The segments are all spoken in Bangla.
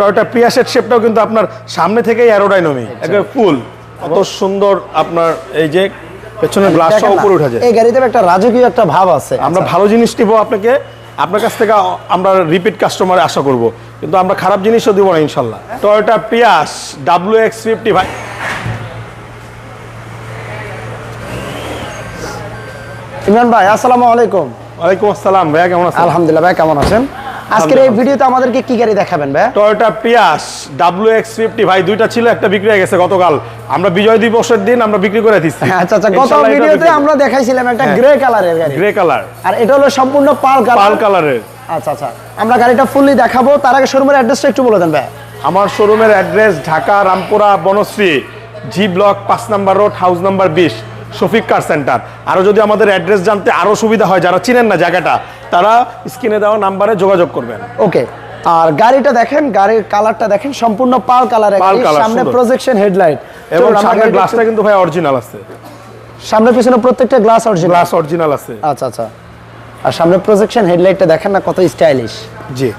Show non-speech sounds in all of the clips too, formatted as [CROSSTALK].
টয়োটা প্রিয়াসের শেপটাও কিন্তু আপনার সামনে থেকেই অ্যারোডাইনামিক একবার ফুল কত সুন্দর আপনার এই যে পেছনের গ্লাসটা উপরে উঠে যায়। এই গাড়িতে একটা রাজকীয় একটা ভাব আছে। আমরা ভালো জিনিস দিব আপনাকে আপনার কাছ থেকে আমরা রিপিট কাস্টমার আশা করব। কিন্তু আমরা খারাপ জিনিসও দিব না ইনশাল্লাহ। Toyota Prius W X fifty ভাই। ইমরান ভাই আসসালামু আলাইকুম। ওয়ালাইকুম আসসালাম ভাইয়া কেমন আছেন? আলহামদুলিল্লাহ ভাই কেমন আছেন? আজকের এই ভিডিওতে আমাদেরকে কি গাড়ি দেখাবেন ভাই Toyota Prius W X fifty ভাই দুইটা ছিল একটা বিক্রি হয়ে গেছে গতকাল। আমরা বিজয় দিবসের দিন আমরা বিক্রি করে দিচ্ছি আচ্ছা আচ্ছা গত ভিডিওতে আমরা দেখাইছিলাম একটা হ্যাঁ। গ্রে কালারের গাড়ি। গ্রে কালার আর এটা হলো সম্পূর্ণ পাল কালার পাল কালারের আচ্ছা আচ্ছা আমরা গাড়িটা ফুললি দেখাবো। তার আগে শোরুমের অ্যাড্রেসটা একটু বলে দেন ভাই আমার শোরুমের address Dhaka Rampura Banasree G block পাঁচ নাম্বার রোড হাউস নাম্বার বিশ শফিক কার সেন্টার আরও যদি আমাদের অ্যাড্রেস জানতে আরও সুবিধা হয় যারা চিনেন না জায়গাটা তারা স্ক্রিনে দেওয়া নাম্বারে যোগাযোগ করবেন। ওকে আর গাড়িটা দেখেন গাড়ির কালারটা দেখেন সম্পূর্ণ পাল কালারের পাল সামনে প্রজেকশন হেডলাইট এবং সামনের গ্লাসটা কিন্তু ভাই অরিজিনাল আছে। সামনে পিছনে প্রত্যেকটা গ্লাস অরিজিনাল গ্লাস অরিজিনাল আছে। আচ্ছা আচ্ছা। আর সামনে প্রজেকশন হেডলাইটটা দেখেন না কত স্টাইলিশ জি।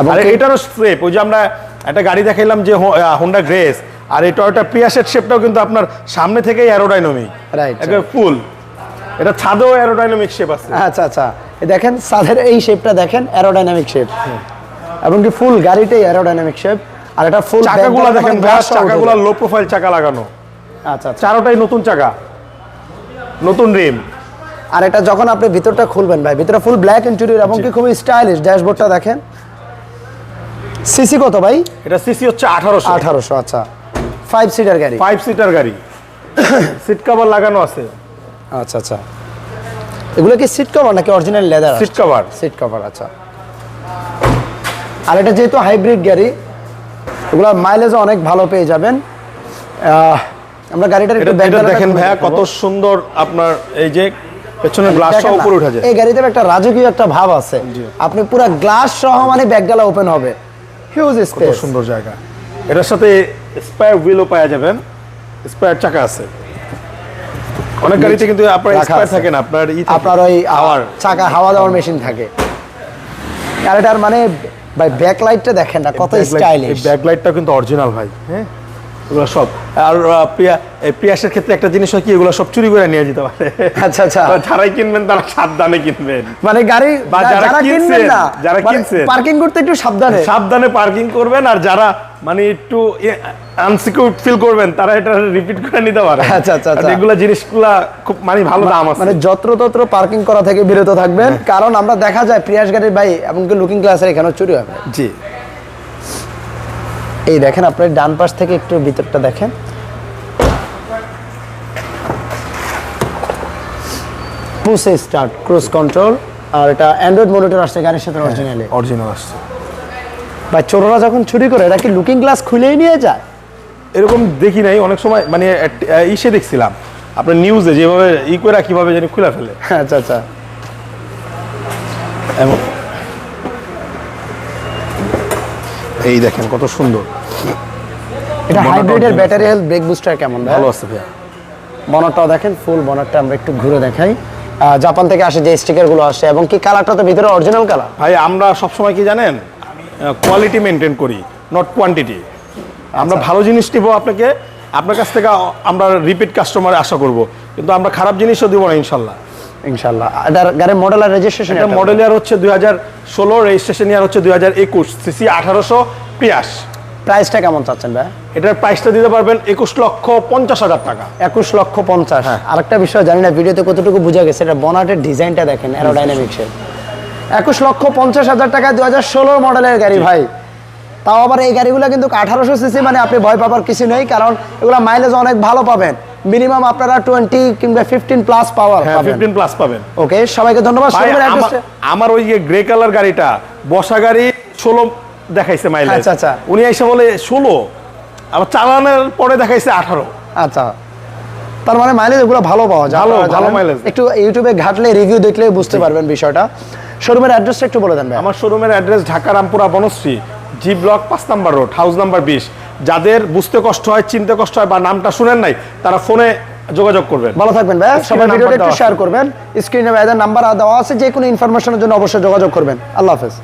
এবং আর এটারও শেপ ওই যে আমরা একটা গাড়ি দেখাইলাম যে হোন্ডা গ্রেস আর এই টয়োটা প্রিয়াসের শেপটাও কিন্তু আপনার সামনে থেকেই অ্যারোডাইনামিক রাইট ফুল এটা ছাদেও অ্যারোডাইনামিক শেপ আছে। আচ্ছা আচ্ছা। দেখেন সাদের এই শেপটা দেখেন অ্যারোডাইনামিক শেপ এবং কি ফুল গাড়িটাই অ্যারোডাইনামিক শেপ আর এটা ফুল চাকাগুলো দেখেন চাকাগুলো লো প্রোফাইল চাকা লাগানো। আচ্ছা আচ্ছা। চারোটাই নতুন চাকা। নতুন রিম। আর এটা যখন আপনি ভিতরটা খুলবেন ভাই ভিতরে ফুল ব্ল্যাক ইন্টেরিয়র এবং কি খুবই স্টাইলিশ ড্যাশবোর্ডটা দেখেন। সিসি কত ভাই? এটা সিসি হচ্ছে আঠারোশো। আঠারোশো আচ্ছা। ফাইভ সিটার গাড়ি। ফাইভ সিটার গাড়ি। [COUGHS] সিট কভার লাগানো আছে। আচ্ছা আচ্ছা। এগুলো কি সিট কভার নাকি original leather seat cover seat cover আচ্ছা। আর এটা যেহেতু হাইব্রিড গাড়ি এগুলো মাইলেজও অনেক ভালো পেয়ে যাবেন। আমরা গাড়িটার একটু দেখেন ভাইয়া কত সুন্দর আপনার এই যে পেছনের গ্লাস না, উপরে উঠে যায়। এই গাড়িতে একটা রাজকীয় একটা ভাব আছে। আপনি পুরো গ্লাস সহ মানে ব্যাগডালা ওপেন হবে। হিউজ কত স্পেস সুন্দর জায়গা। এটার সাথে স্পায়ার হুইলও পাওয়া যাবেন স্পায়ার চাকা আছে। অনেক গাড়িতে কিন্তু আপনার এক্সপায়ার থাকে না আপনার আপনার ওই আওয়ার চাকা হাওয়া দেওয়ার মেশিন থাকে। আর এটার মানে ভাই ব্যাক লাইটটা দেখেন না কত স্টাইলিশ ব্যাকলাইটটা কিন্তু অরিজিনাল ভাই। হ্যাঁ? এগুলো সব। আর প্রিয়া প্রিয়াসের ক্ষেত্রে একটা জিনিস হয় কি এগুলো সব চুরি করে নিয়ে যেতে পারে। আচ্ছা, আচ্ছা। যারাই কিনবেন তারা সাবধানে কিনবেন। মানে গাড়ি বা যারা কিনবেন কিনছেন, না যারা কিনছেন। পার্কিং করতে একটু সাবধানে। সাবধানে পার্কিং করবেন আর যারা মানে একটু আনসিকিউর ফিল করবেন তারা এটা রিপিট করে নিতে পারে। আচ্ছা, আচ্ছা, আচ্ছা। এগুলো জিনিসগুলা খুব মানে ভালো দাম আছে। মানে যত্রতত্র পার্কিং করা থেকে বিরত থাকবেন। কারণ আমরা দেখা যায় প্রিয়াস গাড়ির ভাই এমনকি লুকিং গ্লাসের এখানেও চুরি হবে জি। এই দেখেন আপনার ডান পাশ থেকে একটু ভিতরটা দেখেন। পুসে স্টার্ট ক্রুজ কন্ট্রোল আর এটা অ্যান্ড্রয়েড মনিটর আসছে গাড়ির সাথে অরিজিনালি অরিজিনাল আসছে। ভাই চোররা যখন চুরি করে এটা কি লুকিং গ্লাস খুলেই নিয়ে যায়? এরকম দেখি নাই অনেক সময় মানে ইসে দেখছিলাম। আপনার নিউজে যেভাবে ই করে কীভাবে জানি খুলে ফেলে। আচ্ছা আচ্ছা। এবং এই দেখেন কত সুন্দর। এটা হাইব্রিডের ব্যাটারি হেলথ ব্রেক বুস্টার কেমন ভালো আছে ভাইয়া। বনারটাও দেখেন ফুল বনারটা আমরা একটু ঘুরে দেখাই। জাপান থেকে আসে যে স্টিকারগুলো আসে এবং কি কালারটা তো ভিতরে অরিজিনাল কালার ভাই আমরা সবসময় কি জানেন? কোয়ালিটি মেনটেন করি নট কোয়ান্টিটি আমরা ভালো জিনিস দিব আপনাকে আপনার কাছ থেকে আমরা রিপিট কাস্টমার আশা করব। কিন্তু আমরা খারাপ জিনিসও দিব না ইনশাল্লাহ। এটার গাড়ির মডেল আর রেজিস্ট্রেশন এটা মডেল ইয়ার হচ্ছে দুই হাজার ষোলো রেজিস্ট্রেশন ইয়ার হচ্ছে দুই হাজার একুশ সিসি আঠারোশো পিয়াস প্রাইসটা কেমন চাচ্ছেন ভাই? এটার প্রাইসটা দিতে পারবেন একুশ লক্ষ পঞ্চাশ হাজার টাকা। একুশ লক্ষ পঞ্চাশ। হ্যাঁ। আরেকটা বিষয় জানি না ভিডিওতে কতটুকু বোঝা গেছে এটা বনাটের ডিজাইনটা দেখেন অ্যারোডাইনামিক্সের একুশ লক্ষ পঞ্চাশ হাজার টাকা দু হাজার ষোলোর মডেলের গাড়ি ভাই। তাও আবার এই গাড়িগুলো কিন্তু আঠারোশো সিসি মানে আপনি ভয় পাবার কিছু নেই কারণ এগুলো মাইলেজ অনেক ভালো পাবেন। মিনিমাম আপনারা টোয়েন্টি কিংবা ফিফটিন প্লাস পাওয়ার হ্যাঁ ফিফটিন প্লাস পাবেন। ওকে সবাইকে ধন্যবাদ। আমার- ওই যে গ্রে কালার গাড়িটা বসা গাড়ি ষোলো দেখাইছে মাইলেজ আচ্ছা, আচ্ছা। উনি এসে বলে ষোলো। আবার চালানোর পরে দেখাইছে আঠারো। আচ্ছা। তার মানে মাইলেজ এগুলো ভালো পাওয়া যায়। ভালো, ভালো mileage। একটু ইউটিউবে ঘাটলে রিভিউ দেখলে বুঝতে পারবেন বিষয়টা। শোরুমের অ্যাড্রেসটা একটু বলে দেন ভাই। আমার শোরুমের address Dhaka Rampura Banasree G block পাঁচ নাম্বার রোড হাউস নাম্বার বিশ। যাদের বুঝতে কষ্ট হয় চিনতে কষ্ট হয় বা নামটা শুনেন নাই তারা ফোনে যোগাযোগ করবেন। ভালো থাকবেন ভাইয়া সবাই ভিডিওটা একটু শেয়ার করবেন। স্ক্রিনে ভাইদের নাম্বার দেওয়া আছে যে কোনো ইনফরমেশনের জন্য অবশ্যই যোগাযোগ করবেন। আল্লাহ হাফেজ।